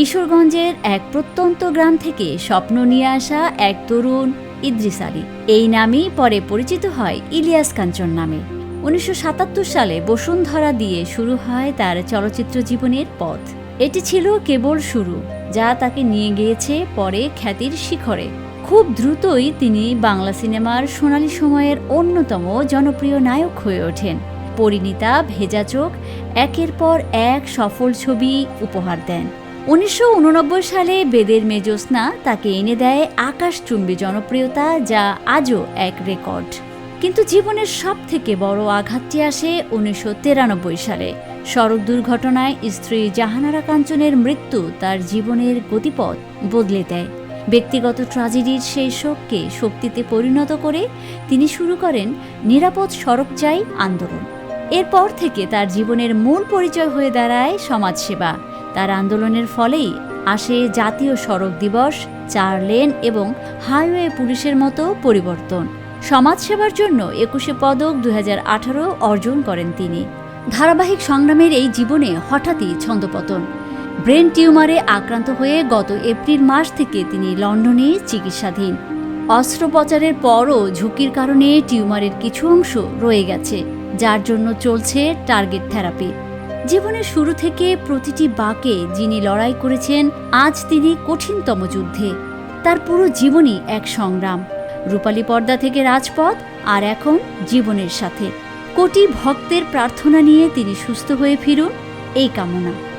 কিশোরগঞ্জের এক প্রত্যন্ত গ্রাম থেকে স্বপ্ন নিয়ে আসা এক তরুণ, ইদ্রিস আলী। এই নামেই পরে পরিচিত হয় ইলিয়াস কাঞ্চন নামে। উনিশশো সাতাত্তর সালে বসুন্ধরা দিয়ে শুরু হয় তার চলচ্চিত্র জীবনের পথ। এটি ছিল কেবল শুরু, যা তাকে নিয়ে গিয়েছে পরে খ্যাতির শিখরে। খুব দ্রুতই তিনি বাংলা সিনেমার সোনালী সময়ের অন্যতম জনপ্রিয় নায়ক হয়ে ওঠেন। পরিণীতা, ভেজা চোখ, একের পর এক সফল ছবি উপহার দেন। উনিশশো উননব্বই সালে বেদের মেজোসনা তাকে এনে দেয় আকাশচুম্বী জনপ্রিয়তা, যা আজও এক রেকর্ড। কিন্তু জীবনের সব থেকে বড় আঘাতটি আসে উনিশশো সালে। সড়ক দুর্ঘটনায় স্ত্রী জাহানারা কাঞ্চনের মৃত্যু তার জীবনের গতিপথ বদলে দেয়। ব্যক্তিগত ট্রাজেডির সেই শোককে শক্তিতে পরিণত করে তিনি শুরু করেন নিরাপদ সড়ক চাই আন্দোলন। এরপর থেকে তার জীবনের মূল পরিচয় হয়ে দাঁড়ায় সমাজসেবা। তার আন্দোলনের ফলেই আসে জাতীয় সড়ক দিবস, চার লেন এবং হাইওয়ে পুলিশের মতো পরিবর্তন। সমাজসেবার জন্য একুশে পদক দুহাজার আঠারো অর্জন করেন তিনি। ধারাবাহিক সংগ্রামের এই জীবনে হঠাৎই ছন্দপতন। ব্রেন টিউমারে আক্রান্ত হয়ে গত এপ্রিল মাস থেকে তিনি লন্ডনে চিকিৎসাধীন। অস্ত্রোপচারের পরও ঝুঁকির কারণে টিউমারের কিছু অংশ রয়ে গেছে, যার জন্য চলছে টার্গেট থেরাপি। জীবনের শুরু থেকে প্রতিটি বাঁকে যিনি লড়াই করেছেন, আজ তিনি কঠিনতম যুদ্ধে। তার পুরো জীবনই এক সংগ্রাম। রূপালী পর্দা থেকে রাজপথ আর এখন জীবনের সাথে। কোটি ভক্তের প্রার্থনা নিয়ে তিনি সুস্থ হয়ে ফিরুন, এই কামনা।